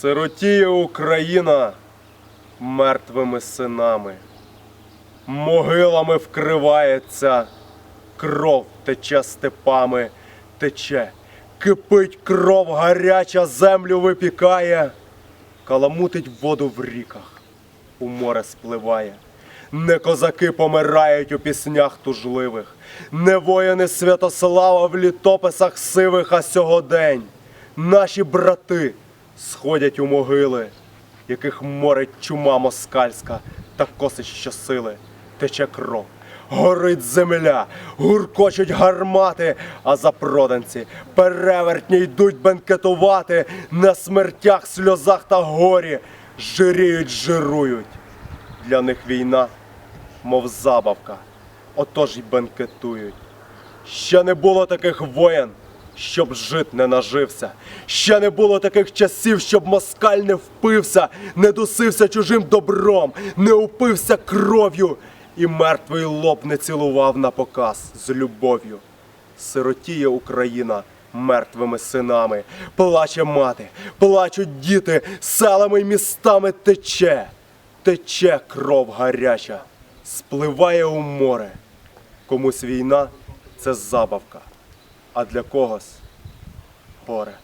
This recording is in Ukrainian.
Сиротіє Україна мертвими синами, могилами вкривається, кров тече степами, тече, кипить кров гаряча, землю випікає, каламутить воду в ріках, у море спливає. Не козаки помирають у піснях тужливих, не воїни Святослава в літописах сивих, а сьогодень. Наші брати сходять у могили, яких морить чума москальська та косить щосили, тече кров, горить земля, гуркочуть гармати, а запроданці перевертні йдуть бенкетувати на смертях, сльозах та горі, жиріють, жирують. Для них війна, мов забавка, отож й бенкетують. Ще не було таких воєн, щоб жит не нажився. Ще не було таких часів, щоб москаль не впився, не дусився чужим добром, не упився кров'ю і мертвий лоб не цілував на показ з любов'ю. Сиротіє Україна мертвими синами, плаче мати, плачуть діти, селами й містами тече, тече кров гаряча, спливає у море. Комусь війна це забавка, а для когось горе.